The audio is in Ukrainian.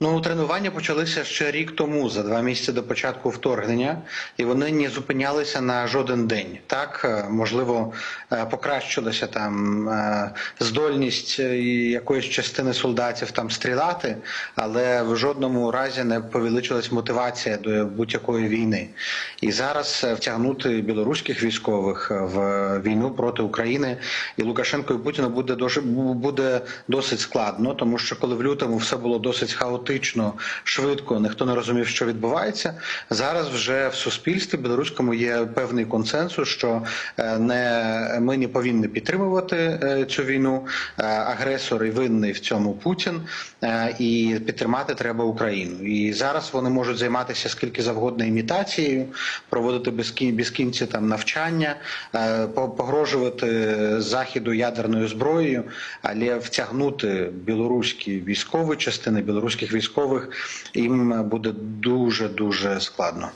Ну, тренування почалися ще рік тому, за два місяці до початку вторгнення, і вони не зупинялися на жоден день. Так, е, можливо, е, покращилася там е, здольність якоїсь частини солдатів там стріляти, але в жодному разі не повеличилась мотивація до будь-якої війни. І зараз втягнути білоруських військових в війну проти України і Лукашенко і Путіна буде дуже буде досить складно, тому що коли в лютому все було досить хаотично, швидко, ніхто не розумів, що відбувається. Зараз вже в суспільстві білоруському є певний консенсус, що е, не ми не повинні підтримувати е, цю війну. Е, Агресор і винний в цьому Путін, і підтримати треба Україну. І зараз вони можуть займатися скільки завгодно імітацією, проводити безкін- безкінці там навчання, по- погрожувати заходу ядерною зброєю, але втягнути білоруські військові частини білоруських військових їм буде дуже дуже складно.